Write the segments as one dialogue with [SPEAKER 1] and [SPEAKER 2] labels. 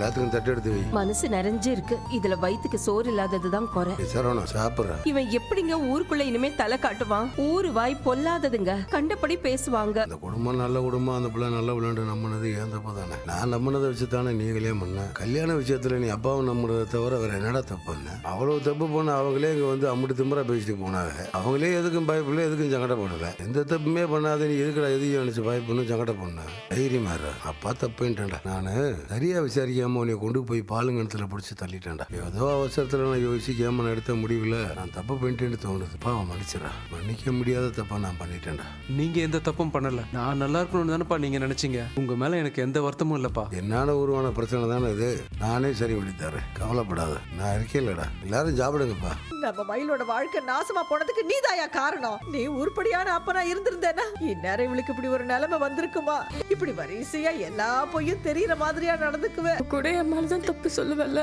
[SPEAKER 1] எல்லாத்துக்கும் தட்டு எடுத்து வை.
[SPEAKER 2] மனசு நிறைஞ்சு இருக்கு. இதுல வயித்துக்கு சோறு இல்லாததுதான் குறை.
[SPEAKER 1] ஏய், சரவணா சாப்பிட்ற
[SPEAKER 2] இவன் எப்படிங்க ஊருக்குள்ள இனிமே தலை காட்டுவான்? ஊரு வாய் பொல்லாததுங்க. கண்டபடி பேசுவாங்க.
[SPEAKER 1] அந்த குடும்பம் நல்ல குடும்பம் அந்த பிள்ளை நல்ல விளையாண்டு நம்பினது ஏன் தப்பு தானே? நான் நம்பினதை வச்சு தானே நீ கல்யாணம் பண்ண கல்யாண விஷயத்துல நீ அப்பாவை நம்புறதை தவிர வேற என்னடா தப்பு பண்ண அவ்வளவு தப்பு பண்ண அவங்களே இங்க வந்து அம்முட்டு திம்பரா பேசிட்டு போனாங்க. அவங்களே எதுக்கும் பயப்படல எதுக்கும் சங்கடப்படல. எந்த தப்புமே பண்ணாத நீ எதுக்குடா எதையும் நினைச்சு பயப்படணும் சங்கடம் பண்ண தைரியமா அப்பா தப்புன்ட்டேன்டா. நானு சரியா விசாரிக்காம உன்னை கொண்டு போய் பாலுங்கணத்துல பிடிச்சி தள்ளிட்டேன்டா. ஏதோ அவசரத்துல நான் யோசிக்காம நான் எடுத்த முடிவுல நான் தப்பு பண்ணிட்டேன்னு தோணுது. பாவம் மன்னிச்சிடா. மன்னிக்க முடியாத தப்பா நான் பண்ணிட்டேன்டா.
[SPEAKER 3] நீங்க எந்த தப்பும் பண்ணல. நான் நல்லா இருக்கணும்னு தானேப்பா நீங்க நினைச்சீங்க. உங்க மேல எனக்கு எந்த வருத்தமும் இல்லப்பா.
[SPEAKER 1] என்னால உருவான பிரச்சனை தானே இது. நானே சரி பண்ணி தரேன் கவலைப்படாத. நான் இருக்கேன்லடா எல்லாரும் சாப்பிடுங்கப்பா.
[SPEAKER 4] நம்ம மயிலோட வாழ்க்கை நாசமா போனதுக்கு நீதாயா காரணம்? நீ உருப்படியான அப்பனா இருந்திருந்தேனா இந்நேரம் இவளுக்கு இப்படி ஒரு நிலைமை வந்திருக்குமா? இப்படி வரிசையா எல்லா பொய்யும் தெரியற மாதிரியா நடந்துக்குவேன்
[SPEAKER 5] கூட என் மேலதான் தப்பு சொல்லுவல்ல.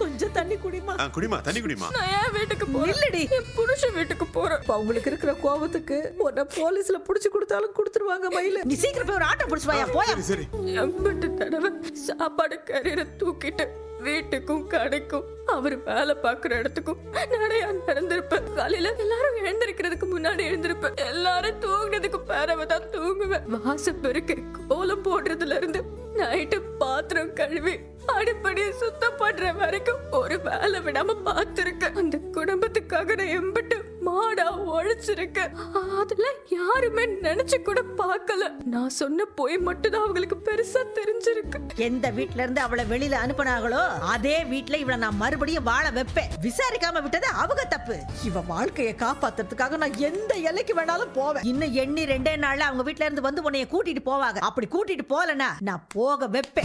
[SPEAKER 4] கொஞ்சம் தண்ணி குடிமா
[SPEAKER 6] குடிமா தண்ணி குடிமா
[SPEAKER 5] நான் என் வீட்டுக்கு போறேன்.
[SPEAKER 4] இல்லடி.
[SPEAKER 5] என் புருஷன் வீட்டுக்கு போறேன்.
[SPEAKER 4] அவங்களுக்கு இருக்கிற கோபத்துக்கு உன்னை போலீஸ்ல புடிச்சு கொடுத்தாலும் கொடுத்துருவாங்க மயில. நீ சீக்கிரம் போய் ஒரு ஆட்டோ புடிச்சு வாயா போயா.
[SPEAKER 6] சரி
[SPEAKER 5] எம்பிட்டு தடவை சாப்பாடு கரையிற தூக்கிட்டு வீட்டுக்கும் கடைக்கும் அவர் வேலை பார்க்குற இடத்துக்கும் நடையா நடந்திருப்பேன். காலையில எல்லாரும் எழுந்திருக்கிறதுக்கு முன்னாடி எழுந்திருப்பேன். எல்லாரும் தூங்குனதுக்கு பேரவ தான் தூங்குவேன். வாசம் பெருக்க கோலம் போடுறதுல இருந்து நைட்டு பாத்திரம் கழுவி அடிப்படையை சுத்தம் பண்ற வரைக்கும் ஒரு வேலை விடாம பார்த்திருக்கேன். அந்த குடும்பத்துக்காக நான் எம்பிட்டு மா உழைச்சிருக்கேன் அதுல யாருமே நினைச்சு கூட பார்க்கல. நான் சொன்ன போய் மட்டும்தான் அவங்களுக்கு பெருசா தெரிஞ்சிருக்கு.
[SPEAKER 4] எந்த வீட்ல இருந்து அவளை வெளியில அனுப்புனாங்களோ அதே வீட்ல இவளை நான் மறுபடியும் வாழ வைப்பேன். விசாரிக்காம விட்டது அவங்க தப்பு. இவ வாழ்க்கையை காப்பாத்துறதுக்காக நான் எந்த எல்லைக்கு வேணாலும் போவேன். இன்னும் எண்ணி ரெண்டே நாள்ல அவங்க வீட்ல இருந்து வந்து உன்னைய கூட்டிட்டு போவாங்க. அப்படி கூட்டிட்டு போலனா நான் போக வைப்பேன்.